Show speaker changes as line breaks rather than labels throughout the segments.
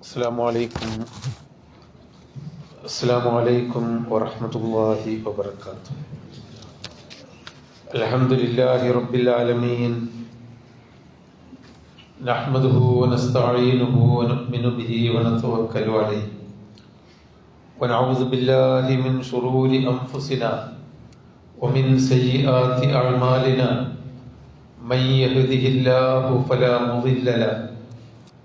السلام عليكم السلام عليكم ورحمة الله وبركاته الحمد لله رب العالمين نحمده ونستعينه ونؤمن به ونتوكل عليه ونعوذ بالله من شرور أنفسنا ومن سيئات أعمالنا من يهده الله فلا مضل له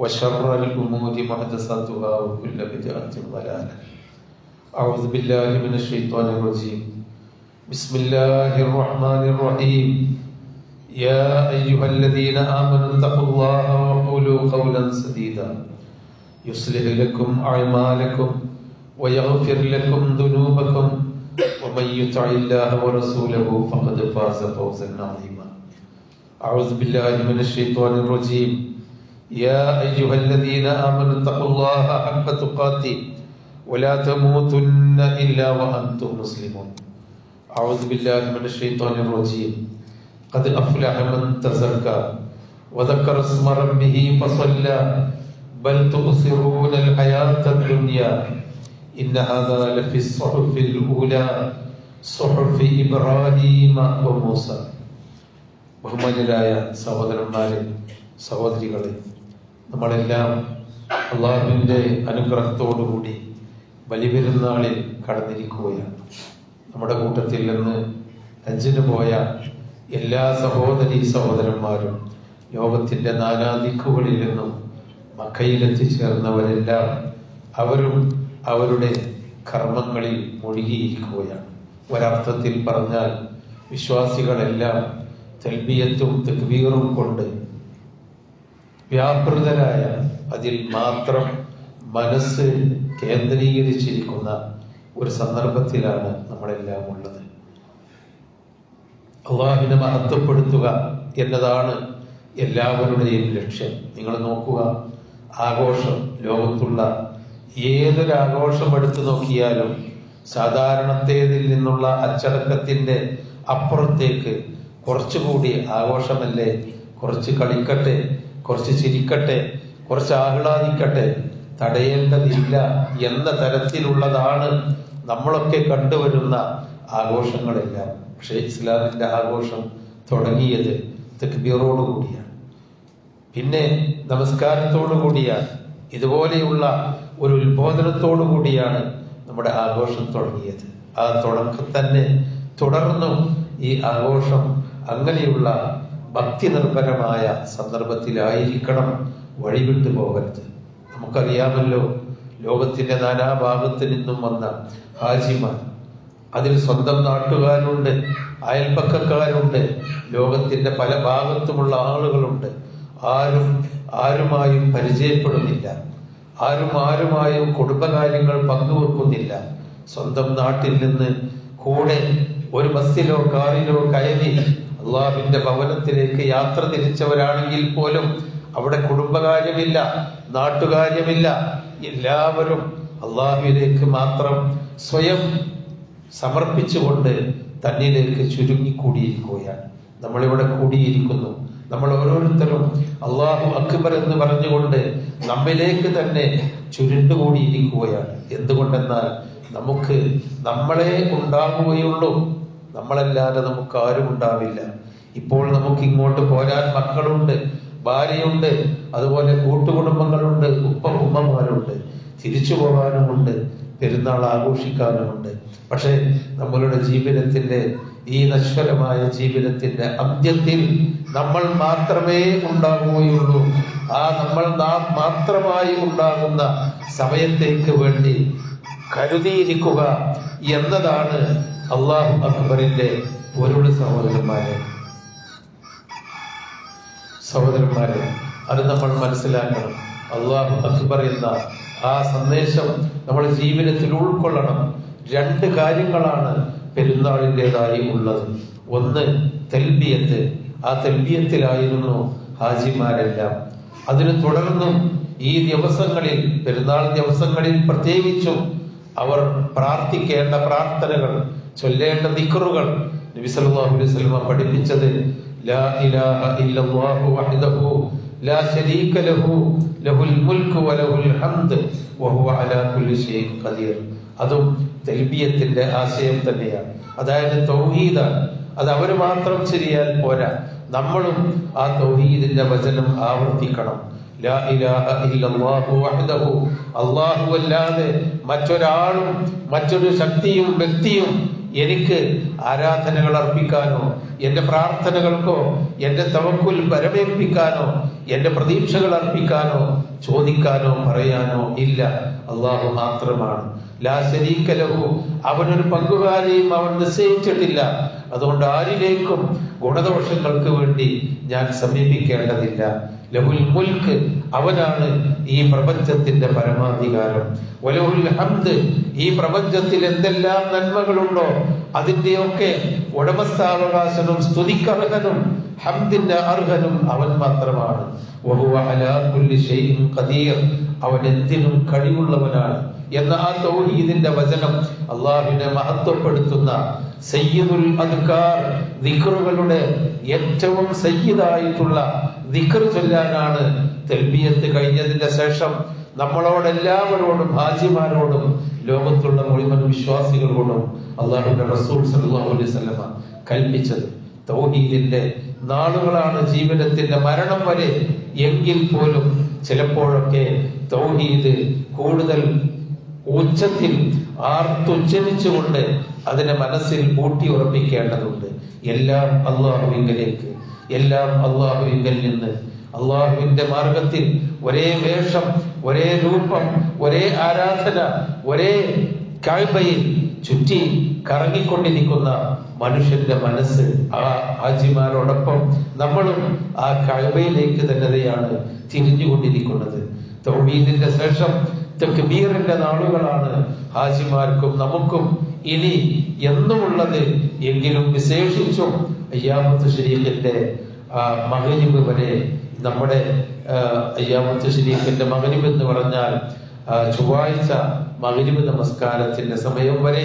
وشر الأمور محدثاتها وكل بدعة ضلالة. أعوذ بالله من الشيطان الرجيم. بسم الله الرحمن الرحيم. يا أيها الذين آمنوا اتقوا الله وقولوا قولا سديدا. يصلح لكم أعمالكم ويغفر لكم ذنوبكم. ومن يطع الله ورسوله فقد فاز فوزا عظيما. أعوذ بالله من الشيطان الرجيم. يا أيها الذين آمنوا اتقوا الله حق تقاته ولا تموتن إلا وأنتم مسلمون أعوذ بالله من الشيطان الرجيم قد أفلح من تزكى وذكر اسم ربه فصلى بل تؤثرون الحياة الدنيا إن هذا لفي الصحف الأولى صحف إبراهيم وموسى ബഹുമാന്യരായ സഹോദരന്മാരെ സഹോദരികളെ നമ്മളെല്ലാം അള്ളാഹുവിന്റെ അനുഗ്രഹത്തോടുകൂടി ബലിപെരുന്നാളിൽ കടന്നിരിക്കുകയാണ്. നമ്മുടെ കൂട്ടത്തിൽ നിന്ന് ഹജ്ജിന് പോയ എല്ലാ സഹോദരി സഹോദരന്മാരും ലോകത്തിന്റെ നാനാദിക്കുകളിൽ നിന്നും മക്കയിലെത്തിച്ചേർന്നവരെല്ലാം അവരും അവരുടെ കർമ്മങ്ങളിൽ മുഴുകിയിരിക്കുകയാണ്. ഒരർത്ഥത്തിൽ പറഞ്ഞാൽ വിശ്വാസികളെല്ലാം തെൽബിയത്തും തെക്ബീറും കൊണ്ട് വ്യാപൃതരായ അതിൽ മാത്രം മനസ്സ് കേന്ദ്രീകരിച്ചിരിക്കുന്ന ഒരു സന്ദർഭത്തിലാണ് നമ്മളെല്ലാം ഉള്ളത്. അള്ളാഹിനെ മഹത്വപ്പെടുത്തുക എന്നതാണ് എല്ലാവരുടെയും ലക്ഷ്യം. നിങ്ങൾ നോക്കുക ആഘോഷം ലോകത്തുള്ള ഏതൊരു ആഘോഷം എടുത്തു നോക്കിയാലും സാധാരണത്തേതിൽ നിന്നുള്ള അച്ചടക്കത്തിന്റെ അപ്പുറത്തേക്ക് കുറച്ചുകൂടി ആഘോഷമല്ലേ? കുറച്ച് കളിക്കട്ടെ കുറച്ച് ചിരിക്കട്ടെ കുറച്ച് ആഹ്ലാദിക്കട്ടെ. തടയേണ്ടതില്ല എന്ന തരത്തിലുള്ളതാണ് നമ്മളൊക്കെ കണ്ടുവരുന്ന ആഘോഷങ്ങളെല്ലാം. പക്ഷേ ഇസ്ലാമിന്റെ ആഘോഷം തുടങ്ങിയത് തെക്ബീറോട് കൂടിയാണ്. പിന്നെ നമസ്കാരത്തോടു കൂടിയാണ്. ഇതുപോലെയുള്ള ഒരു ഉത്ബോധനത്തോടു കൂടിയാണ് നമ്മുടെ ആഘോഷം തുടങ്ങിയത്. ആ തുടക്കം തന്നെ തുടർന്നും ഈ ആഘോഷം അങ്ങനെയുള്ള ഭക്തി നിർഭരമായ സന്ദർഭത്തിലായിരിക്കണം വഴിവിട്ടു പോകരുത്. നമുക്കറിയാമല്ലോ ലോകത്തിന്റെ നാനാഭാഗത്ത് നിന്നും വന്ന ഹാജിമാർ അതിൽ സ്വന്തം നാട്ടുകാരുണ്ട് അയൽപ്പക്കക്കാരുണ്ട് ലോകത്തിന്റെ പല ഭാഗത്തുമുള്ള ആളുകളുണ്ട്. ആരും ആരുമായും പരിചയപ്പെടുന്നില്ല. ആരും ആരുമായും കുടുംബകാര്യങ്ങൾ പങ്കുവെക്കുന്നില്ല. സ്വന്തം നാട്ടിൽ നിന്ന് കൂടെ ഒരു ബസ്സിലോ കാറിലോ കയറി അള്ളാഹുവിന്റെ ഭവനത്തിലേക്ക് യാത്ര തിരിച്ചവരാണെങ്കിൽ പോലും അവിടെ കുടുംബകാര്യമില്ല നാട്ടുകാര്യമില്ല. എല്ലാവരും അള്ളാഹുവിലേക്ക് മാത്രം സ്വയം സമർപ്പിച്ചുകൊണ്ട് തന്നിലേക്ക് ചുരുങ്ങിക്കൂടിയിരിക്കുകയാണ്. നമ്മളിവിടെ കൂടിയിരിക്കുന്നു. നമ്മൾ ഓരോരുത്തരും അള്ളാഹു അക്ബർ എന്ന് പറഞ്ഞുകൊണ്ട് നമ്മിലേക്ക് തന്നെ ചുരുണ്ടുകൂടിയിരിക്കുകയാണ്. എന്തുകൊണ്ടെന്നാൽ നമുക്ക് നമ്മളെ ഉണ്ടാകുകയുള്ളൂ നമ്മളല്ലാതെ നമുക്ക് ആരും ഉണ്ടാവില്ല. ഇപ്പോൾ നമുക്ക് ഇങ്ങോട്ട് പോരാൻ മക്കളുണ്ട് ഭാര്യയുണ്ട് അതുപോലെ കൂട്ടുകുടുംബങ്ങളുണ്ട് ഉപ്പ ഉമ്മമാരുണ്ട്. തിരിച്ചു പോകാനുമുണ്ട് പെരുന്നാൾ ആഘോഷിക്കാനുമുണ്ട്. പക്ഷേ നമ്മളുടെ ജീവിതത്തിന്റെ ഈ നശ്വരമായ ജീവിതത്തിന്റെ അന്ത്യത്തിൽ നമ്മൾ മാത്രമേ ഉണ്ടാകുകയുള്ളൂ ആ നമ്മൾ നാം മാത്രമായി ഉണ്ടാകുന്ന സമയത്തേക്ക് വേണ്ടി കരുതിയിരിക്കുക എന്നതാണ് അള്ളാഹു അക്ബറിന്റെ പോലുള്ള സഹോദരന്മാരെ. സഹോദരന്മാരെ അത് നമ്മൾ മനസ്സിലാക്കണം. അള്ളാഹു അക്ബർ എന്ന ആ സന്ദേശം നമ്മുടെ ജീവിതത്തിൽ ഉൾക്കൊള്ളണം. രണ്ട് കാര്യങ്ങളാണ് പെരുന്നാളിന്റെതായി ഉള്ളത്. ഒന്ന് തെൽബിയത്ത്. ആ തെൽബിയത്തിലായിരുന്നു ഹാജിമാരെല്ലാം. അതിന് തുടർന്നും ഈ ദിവസങ്ങളിൽ പെരുന്നാൾ ദിവസങ്ങളിൽ പ്രത്യേകിച്ചും അവർ പ്രാർത്ഥിക്കേണ്ട പ്രാർത്ഥനകൾ ചൊല്ലേണ്ട ദിക്റുകൾ നബി സല്ലല്ലാഹു അലൈഹി വസല്ലം പഠിപ്പിച്ചത് ലാ ഇലാഹ ഇല്ലല്ലാഹു വഹ്ദഹു ലാ ശരീക ലഹു ലഹുൽ മുൽക്കു വലഹുൽ ഹംദ് വഹുവ അലാ കുല്ലി ഷൈഇൻ ഖദീർ. അതും തൽബിയത്തിന്റെ ആശയം തന്നെയാണ്. അതായത് തൗഹീദാണ് അത് അവർ മാത്രം ശരിയാൽ പോരാ. നമ്മളും ആ തൗഹീദിന്റെ വചനം ആവർത്തിക്കണം. അള്ളാഹു അല്ലാതെ മറ്റൊരാളും മറ്റൊരു ശക്തിയും വ്യക്തിയും എനിക്ക് ആരാധനകൾ അർപ്പിക്കാനോ എന്റെ പ്രാർത്ഥനകൾക്കോ എന്റെ തവക്കുൽ പരമേൽപ്പിക്കാനോ എന്റെ പ്രതീക്ഷകൾ അർപ്പിക്കാനോ ചോദിക്കാനോ പറയാനോ ഇല്ല. അള്ളാഹു മാത്രമാണ്. ലാ അവനൊരു പങ്കുകാരെയും അവൻ നിശ്ചയിച്ചിട്ടില്ല. അതുകൊണ്ട് ആരിലേക്കും ഗുണദോഷങ്ങൾക്ക് വേണ്ടി ഞാൻ സമീപിക്കേണ്ടതില്ല. ലഹുൽ മുൽക്ക് അവനാണ് ഈ പ്രപഞ്ചത്തിന്റെ പരമാധികാരം. വലഹുൽ ഹംദ് ഈ പ്രപഞ്ചത്തിൽ എന്തെല്ലാം നന്മകളുണ്ടോ അതിന്റെയൊക്കെ ഉടമസ്ഥാവകാശനും സ്തുതിക്കർഹനും ഹംദിന്റെ അർഹനും അവൻ മാത്രമാണ്. അവൻ എന്തിനും കഴിവുള്ളവനാണ്. എന്ന ആ തൗഹീദിന്റെ വചനം അള്ളാഹുവിനെ മഹത്വപ്പെടുത്തുന്ന സയ്യിദുൽ അദ്കാർ ദിക്റുകളുടെ ഏറ്റവും സയ്യിദായിട്ടുള്ള ദിക്ർ ചൊല്ലാനാണ് തെൽബിയത്ത് കഴിഞ്ഞതിന്റെ ശേഷം നമ്മളോടെല്ലാവരോടും ഹാജിമാരോടും ലോകത്തുള്ള മുഴുവൻ വിശ്വാസികളോടും അള്ളാഹുന്റെ റസൂൽ സല്ലല്ലാഹു അലൈഹി വസല്ലമ കൽപ്പിച്ചത്. തൗഹീദിന്റെ നാളുകളാണ് ജീവിതത്തിന്റെ മരണം വരെ എങ്കിൽ പോലും ചിലപ്പോഴൊക്കെ തൗഹീദ് കൂടുതൽ ഉച്ചത്തിൽ ആർത്തുച്ചരിച്ചുകൊണ്ട് അതിനെ മനസ്സിൽ ഊട്ടി ഉറപ്പിക്കേണ്ടതുണ്ട്. എല്ലാം അള്ളാഹുവിങ്കലേക്ക് എല്ലാം അള്ളാഹുവിങ്കൽ നിന്ന്. അള്ളാഹുവിന്റെ മാർഗത്തിൽ ഒരേ വേഷം ഒരേ രൂപം ഒരേ ആരാധന ഒരേ കാഴ്ബയിൽ ചുറ്റി കറങ്ങിക്കൊണ്ടിരിക്കുന്ന മനുഷ്യന്റെ മനസ്സ് ആ ഹാജിമാരോടൊപ്പം നമ്മളും ആ കഴിവയിലേക്ക് തന്നെയാണ് തിരിഞ്ഞുകൊണ്ടിരിക്കുന്നത്. തൗഹീദിന്റെ ശേഷം തെക്കുബീറിന്റെ നാളുകളാണ് ഹാജിമാർക്കും നമുക്കും ഇനി എന്നുമുള്ളത് എങ്കിലും വിശേഷിച്ചും അയ്യാമത്ത് ശരീരത്തിന്റെ മകരിബ് വരെ നമ്മുടെ അയ്യാമത്ത് ശരീഫിന്റെ മകരിബ് എന്ന് പറഞ്ഞാൽ ചൊവ്വാഴ്ച മകരിബ് നമസ്കാരത്തിന്റെ സമയം വരെ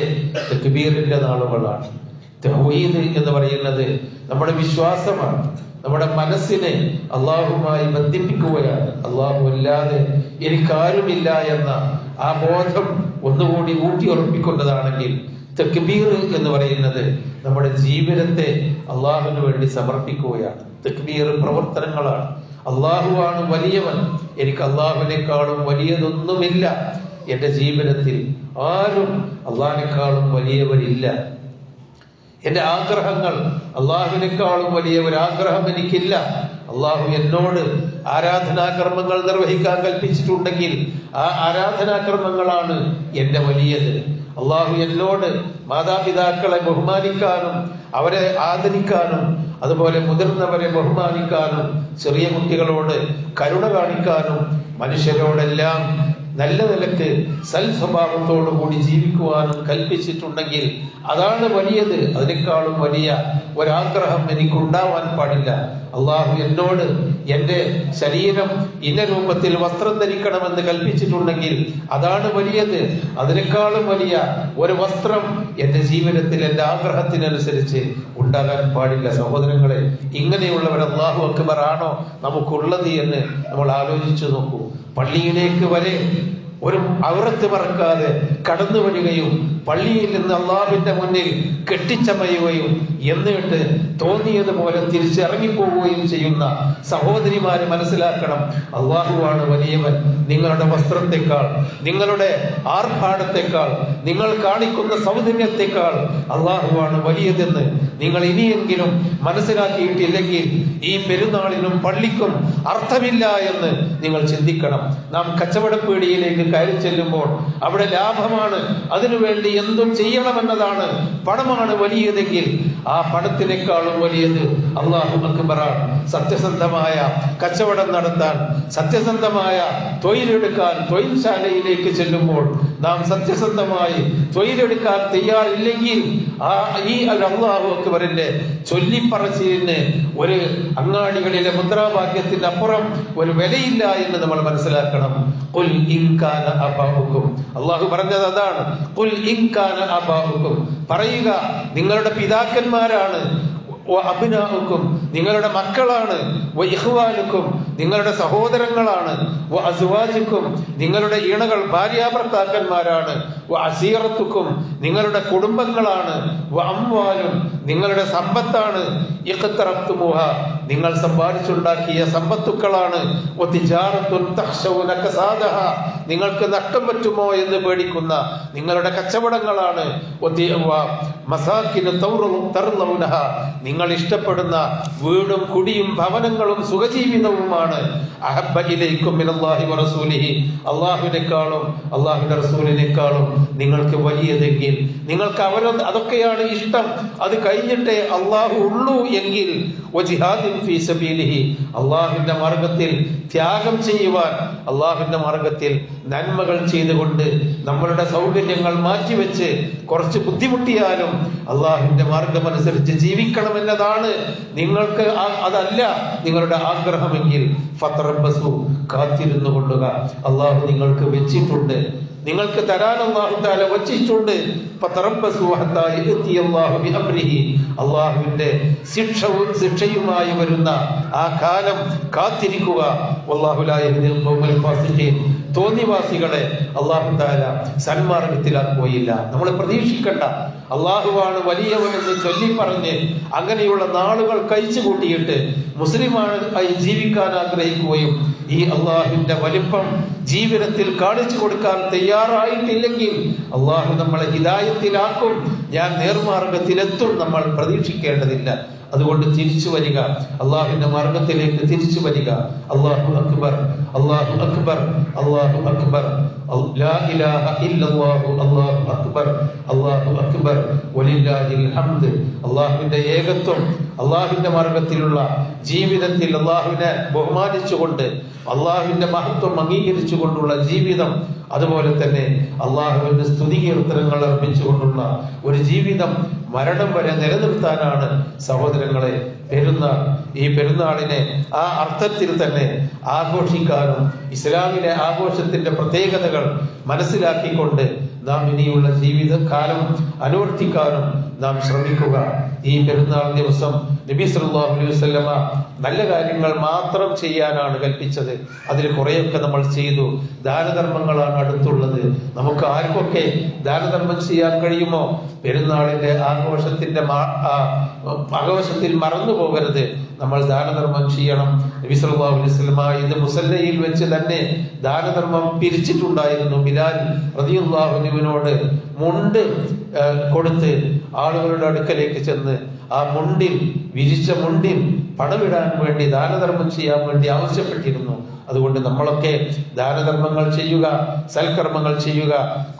തെക്കുബീറിന്റെ നാളുകളാണ്. തൗഹീദ് എന്ന് പറയുന്നത് നമ്മുടെ വിശ്വാസമാണ്. നമ്മുടെ മനസ്സിനെ അള്ളാഹുമായി ബന്ധിപ്പിക്കുകയാണ്. അള്ളാഹു അല്ലാതെ എനിക്കാരുമില്ല എന്ന ആ ബോധം ഒന്നുകൂടി ഊട്ടി ഉറപ്പിക്കുന്നതാണെങ്കിൽ തെക്ബീർ എന്ന് പറയുന്നത് നമ്മുടെ ജീവിതത്തെ അള്ളാഹുവിന് വേണ്ടി സമർപ്പിക്കുകയാണ്. തെക്ബീർ പ്രവർത്തനങ്ങളാണ്. അള്ളാഹുവാണ് വലിയവൻ. എനിക്ക് അള്ളാഹുവിനേക്കാളും വലിയതൊന്നുമില്ല. എന്റെ ജീവിതത്തിൽ ആരും അള്ളാഹിനേക്കാളും വലിയവരില്ല. എന്റെ ആഗ്രഹങ്ങൾ അള്ളാഹുവിനേക്കാളും വലിയ ഒരു ആഗ്രഹം എനിക്കില്ല. അള്ളാഹു എന്നോട് ആരാധനാകർമ്മങ്ങൾ നിർവഹിക്കാൻ കൽപ്പിച്ചിട്ടുണ്ടെങ്കിൽ ആ ആരാധനാകർമ്മങ്ങളാണ് എന്റെ വലിയത്. അള്ളാഹു എന്നോട് മാതാപിതാക്കളെ ബഹുമാനിക്കാനും അവരെ ആദരിക്കാനും അതുപോലെ മുതിർന്നവരെ ബഹുമാനിക്കാനും ചെറിയ കുട്ടികളോട് കരുണ കാണിക്കാനും മനുഷ്യരോടെല്ലാം നല്ല നിലയ്ക്ക് സൽസ്വഭാവത്തോടുകൂടി സ്വഭാവത്തോടു കൂടി ജീവിക്കുവാനും കൽപ്പിച്ചിട്ടുണ്ടെങ്കിൽ അതാണ് വലിയത്. അതിനേക്കാളും വലിയ ഒരാഗ്രഹം എനിക്കുണ്ടാവാൻ പാടില്ല. അള്ളാഹു എന്നോട് എന്റെ ശരീരം ഇന്ന രൂപത്തിൽ വസ്ത്രം ധരിക്കണമെന്ന് കൽപ്പിച്ചിട്ടുണ്ടെങ്കിൽ അതാണ് വലിയത്. അതിനേക്കാളും വലിയ ഒരു വസ്ത്രം എന്റെ ജീവിതത്തിൽ എന്റെ ആഗ്രഹത്തിനനുസരിച്ച് ഉണ്ടാകാൻ പാടില്ല. സഹോദരങ്ങളെ ഇങ്ങനെയുള്ളവർ അള്ളാഹു അക്ബർ ആണോ നമുക്കുള്ളത് എന്ന് നമ്മൾ ആലോചിച്ചു നോക്കൂ. പള്ളിയിലേക്ക് വരെ ഒരു അവിറത്ത് പറക്കാതെ കടന്നു വരികയും പള്ളിയിൽ നിന്ന് അള്ളാഹുവിന്റെ മുന്നിൽ കെട്ടിച്ചമയുകയും എന്നിട്ട് തോന്നിയതുപോലെ തിരിച്ചിറങ്ങിപ്പോവുകയും ചെയ്യുന്ന സഹോദരിമാരെ മനസ്സിലാക്കണം. അള്ളാഹുവാണ് വലിയവൻ. നിങ്ങളുടെ വസ്ത്രത്തെക്കാൾ നിങ്ങളുടെ ആർഭാടത്തെക്കാൾ നിങ്ങൾ കാണിക്കുന്ന സൗന്ദര്യത്തെക്കാൾ അള്ളാഹുവാണ് വലിയതെന്ന് നിങ്ങൾ ഇനിയെങ്കിലും മനസ്സിലാക്കിയിട്ടില്ലെങ്കിൽ ഈ പെരുന്നാളിനും പള്ളിക്കും അർത്ഥമില്ല എന്ന് നിങ്ങൾ ചിന്തിക്കണം. നാം കച്ചവടപ്പീടിയിലേക്ക് കയറി ചെല്ലുമ്പോൾ അവിടെ ലാഭമാണ്. അതിനുവേണ്ടി എന്തും ചെയ്യണമെന്നതാണ്. പണമാണ് വലിയതെങ്കിൽ ആ പണത്തിനേക്കാളും വലിയത് അള്ളാഹു അക്ബറാണ്. സത്യസന്ധമായ കച്ചവടം നടത്താൻ സത്യസന്ധമായ തൊഴിലെടുക്കാൻ തൊഴിൽശാലയിലേക്ക് ചെല്ലുമ്പോൾ നാം സത്യസന്ധമായി തൊഴിലെടുക്കാൻ തയ്യാറില്ലെങ്കിൽ ആ ഈ അള്ളാഹു അക്ബറിന്റെ ചൊല്ലിപ്പറച്ചിലിന് ഒരു അങ്ങാടികളിലെ മുദ്രാവാക്യത്തിന്റെ അപ്പുറം ഒരു വിലയില്ല എന്ന് നമ്മൾ മനസ്സിലാക്കണം. ഖുൽ ഇൻകാന അബാഹുക്കും അള്ളാഹു പറഞ്ഞത് അതാണ്. ഖുൽ ഇൻകാന അബാഹുക്കും പറയുക നിങ്ങളുടെ പിതാക്കന്മാരാണ്. വ അബ്നാഉക്കും നിങ്ങളുടെ മക്കളാണ്. വ ഇഖ്വാനുക്കും നിങ്ങളുടെ സഹോദരങ്ങളാണ്. നിങ്ങളുടെ ഈണകൾ ഭാര്യാഭർത്താക്കന്മാരാണ്. അസീറത്തുക്കും നിങ്ങളുടെ കുടുംബങ്ങളാണ്. വ നിങ്ങളുടെ സമ്പത്താണ്. ഇഖ്തറത്തുമുഹ നിങ്ങൾ സമ്പാദിച്ചുണ്ടാക്കിയ സമ്പത്തുക്കളാണ്. നിങ്ങൾക്ക് നഷ്ടം പറ്റുമോ എന്ന് പേടിക്കുന്ന നിങ്ങളുടെ കച്ചവടങ്ങളാണ്. നിങ്ങൾ ഇഷ്ടപ്പെടുന്ന വീടും കുടിയും ഭവനങ്ങളും സുഖജീവിതവുമാണ്. വറസൂലിഹി അള്ളാഹുവിനേക്കാളും അള്ളാഹുവിന്റെ റസൂലിനേക്കാളും നിങ്ങൾക്ക് വലിയതെങ്കിൽ. നിങ്ങൾക്ക് അവര അതൊക്കെയാണ് ഇഷ്ടം. അത് കഴിഞ്ഞിട്ടേ അള്ളാഹു ഉള്ളൂ എങ്കിൽ. അള്ളാഹുവിന്റെ മാർഗത്തിൽ ത്യാഗം ചെയ്യുവാൻ അള്ളാഹുവിന്റെ മാർഗത്തിൽ നന്മകൾ ചെയ്തുകൊണ്ട് നമ്മളുടെ സൗകര്യങ്ങൾ മാറ്റിവെച്ച് കുറച്ച് ബുദ്ധിമുട്ടിയാലും അള്ളാഹുവിന്റെ മാർഗം അനുസരിച്ച് ജീവിക്കണമെന്നതാണ് നിങ്ങൾക്ക് അതല്ല നിങ്ങളുടെ ആഗ്രഹമെങ്കിൽ. ഫത്രബസു കാത്തിരുന്നു കൊള്ളുക അള്ളാഹു നിങ്ങൾക്ക് വെച്ചിട്ടുണ്ട്. നിങ്ങൾക്ക് തരാൻ വച്ചിട്ടുണ്ട്. അള്ളാഹുവിന്റെ ശിക്ഷവും ശിക്ഷയുമായി വരുന്ന ആ കാലം കാത്തിരിക്കുക. തോന്നിവാസികളെ അള്ളാഹു താല സന്മാർഗത്തിലാക്കുകയില്ല നമ്മൾ പ്രതീക്ഷിക്കണ്ട അള്ളാഹുവാണ് വലിയവനെന്ന് ചൊല്ലി പറഞ്ഞ് അങ്ങനെയുള്ള നാളുകൾ കഴിച്ചു കൂട്ടിയിട്ട് മുസ്ലിമാണ് ജീവിക്കാൻ ആഗ്രഹിക്കുകയും ഈ അള്ളാഹുവിന്റെ വലിപ്പം ജീവിതത്തിൽ കാണിച്ചു കൊടുക്കാൻ തയ്യാറായിട്ടില്ലെങ്കിൽ അള്ളാഹു നമ്മളെ ഹിതായത്തിലാക്കും ഞാൻ നേർമാർഗത്തിലെത്തും നമ്മൾ പ്രതീക്ഷിക്കേണ്ടതില്ല. അതുകൊണ്ട് തിരിച്ചു വരിക. അള്ളാഹുവിന്റെ മാർഗത്തിലേക്ക് തിരിച്ചു വരിക. അള്ളാഹു അക്ബർ അള്ളാഹു അക്ബർ അള്ളാഹു അക്ബർ. അള്ളാഹുവിന്റെ ഏകത്വം അള്ളാഹുവിന്റെ മാർഗത്തിലുള്ള ജീവിതത്തിൽ അള്ളാഹുവിനെ ബഹുമാനിച്ചുകൊണ്ട് അള്ളാഹുവിന്റെ മഹത്വം അംഗീകരിച്ചുകൊണ്ടുള്ള ജീവിതം. അതുപോലെ തന്നെ അള്ളാഹുവിന്റെ സ്തുതി കീർത്തനങ്ങൾ അർപ്പിച്ചുകൊണ്ടുള്ള ഒരു ജീവിതം മരണം വരെ നിലനിർത്താനാണ് സഹോദരങ്ങളെ പെരുന്നാൾ. ഈ പെരുന്നാളിനെ ആ അർത്ഥത്തിൽ തന്നെ ആഘോഷിക്കാനും ഇസ്ലാമിലെ ആഘോഷത്തിന്റെ പ്രത്യേകതകൾ മനസ്സിലാക്കിക്കൊണ്ട് നാം ഇനിയുള്ള ജീവിതകാലം അനുവർത്തിക്കാനും നാം ശ്രമിക്കുക. ഈ പെരുന്നാൾ ദിവസം നബി സല്ലല്ലാഹു അലൈഹി വസല്ലമ നല്ല കാര്യങ്ങൾ മാത്രം ചെയ്യാനാണ് കൽപ്പിച്ചത്. അതിൽ കുറേയൊക്കെ നമ്മൾ ചെയ്തു. ദാനധർമ്മങ്ങളാണ് അടുത്തുള്ളത്. നമുക്ക് ആർക്കൊക്കെ ദാനധർമ്മം ചെയ്യാൻ കഴിയുമോ? പെരുന്നാളിന്റെ ആഘോഷത്തിന്റെ ആഘോഷത്തിൽ മറന്നു പോകരുത് നമ്മൾ ദാനധർമ്മം ചെയ്യണം. നബി സല്ലല്ലാഹു അലൈഹി വസല്ലമ മുസല്ലയിൽ വെച്ച് തന്നെ ദാനധർമ്മം പിരിച്ചിട്ടുണ്ടായിരുന്നു. ബിലാൽ റളിയല്ലാഹു അൻഹുവിനോട് മുണ്ട് കൊടുത്ത് ആളുകളുടെ അടുക്കലേക്ക് ചെന്ന് ആ മുണ്ടിൽ വിരിച്ച മുണ്ടിൽ പടമിടാൻ വേണ്ടി ദാനധർമ്മം ചെയ്യാൻ വേണ്ടി ആവശ്യപ്പെട്ടിരുന്നു. അതുകൊണ്ട് നമ്മളൊക്കെ ദാനധർമ്മങ്ങൾ ചെയ്യുക സൽക്കർമ്മങ്ങൾ ചെയ്യുക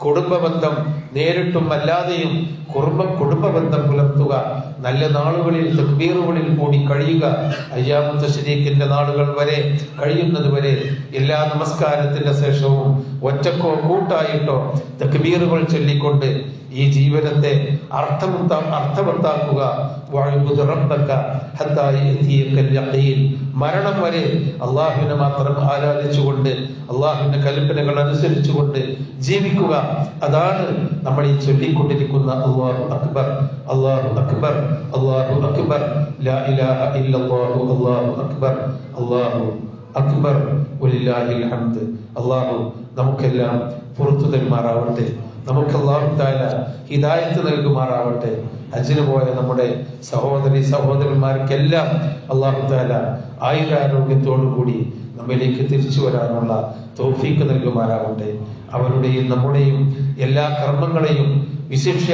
കുടുംബബന്ധം നേരിട്ടും അല്ലാതെയും കുടുംബ കുടുംബബന്ധം പുലർത്തുക നല്ല നാളുകളിൽ തക്ബീറുകളിൽ കൂടി കഴിയുക. അയ്യാമുത്ത ശരീക്കിന്റെ നാളുകൾ വരെ കഴിയുന്നത് വരെ എല്ലാ നമസ്കാരത്തിന്റെ ശേഷവും ഒറ്റക്കോ കൂട്ടായിട്ടോ തക്ബീറുകൾ ചൊല്ലിക്കൊണ്ട് ഈ ജീവിതത്തെ അർത്ഥമുത്ത അർത്ഥവത്താക്കുക. മരണം വരെ അള്ളാഹുവിനെ മാത്രം ആരാധിച്ചുകൊണ്ട് അള്ളാഹുവിന്റെ കൽപ്പനകൾ അനുസരിച്ചുകൊണ്ട് ജീവിക്കുക. അതാണ് നമ്മൾ ഈ ചൊല്ലിക്കൊണ്ടിരിക്കുന്ന അള്ളാഹു അക്ബർ അള്ളാഹു അക്ബർ അള്ളാഹു അക്ബർ. ലാ ഇലാഹ ഇല്ലല്ലാഹു അള്ളാഹു അക്ബർ അള്ളാഹു അക്ബർ. ഹംദ്. അള്ളാഹു നമുക്കെല്ലാം പുറത്തു തരുമാറാവട്ടെ. നമുക്ക് അള്ളാഹു താല ഹിദായത്ത് നൽകുമാറാവട്ടെ. ഹജ്ജിന് പോയ നമ്മുടെ സഹോദരി സഹോദരന്മാർക്കെല്ലാം അള്ളാഹു താല ആയുരാരോഗ്യത്തോടു കൂടി നമ്മിലേക്ക് തിരിച്ചു വരാനുള്ള തോഫീക്ക് നൽകുമാറാകട്ടെ. അവരുടെയും നമ്മുടെയും എല്ലാ കർമ്മങ്ങളെയും വിശിക്ഷ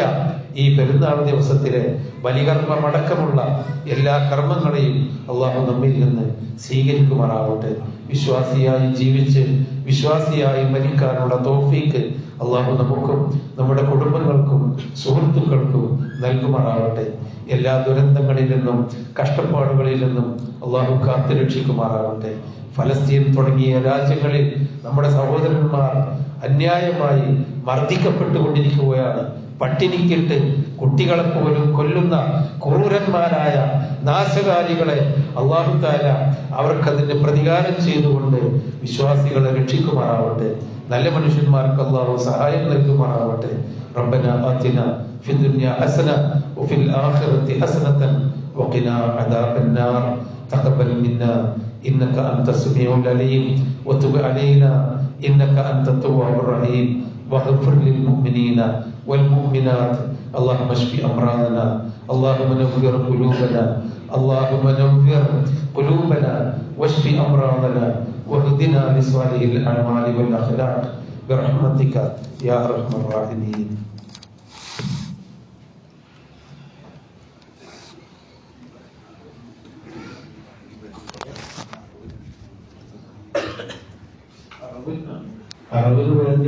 ഈ പെരുന്നാൾ ദിവസത്തിലെ ബലികർമ്മമടക്കമുള്ള എല്ലാ കർമ്മങ്ങളെയും അള്ളാഹു നമ്മിൽ നിന്ന് സ്വീകരിക്കുമാറാവട്ടെ വിശ്വാസിയായി ജീവിച്ച് വിശ്വാസിയായി മരിക്കാനുള്ള തോഫീക്ക് അള്ളാഹു നമുക്കും നമ്മുടെ കുടുംബങ്ങൾക്കും സുഹൃത്തുക്കൾക്കും നൽകുമാറാവട്ടെ എല്ലാ ദുരന്തങ്ങളിൽ നിന്നും കഷ്ടപ്പാടുകളിൽ നിന്നും അള്ളാഹു കാത്തു രക്ഷിക്കുമാറാവട്ടെ ഫലസ്തീൻ തുടങ്ങിയ രാജ്യങ്ങളിൽ നമ്മുടെ സഹോദരന്മാർ അന്യായമായി മർദ്ദിക്കപ്പെട്ടുകൊണ്ടിരിക്കുകയാണ്. പട്ടിണിക്കിട്ട് കുട്ടികളെ പോലും കൊല്ലുന്ന ക്രൂരന്മാരായ നാശകാരികളെ അള്ളാഹു താല അവർക്കതിന് പ്രതികാരം ചെയ്തുകൊണ്ട് വിശ്വാസികളെ രക്ഷിക്കുമാറാവട്ടെ നല്ല മനുഷ്യന്മാർക്ക് അള്ളാഹു സഹായം നൽകുമാറാവട്ടെ ربنا آتنا في الدنيا حسنة وفي الآخرة حسنة وقنا عذاب النار تقبل منا إنك أنت السميع العليم وتب علينا إنك أنت التواب الرحيم واغفر للمؤمنين والمؤمنات. اللهم اشف أمراضنا. اللهم نوّر قلوبنا. اللهم نوّر قلوبنا واشف أمراضنا. واهدنا لصالح الأعمال والأخلاق. برحمتك يا أرحم الراحمين. أعوذ بالله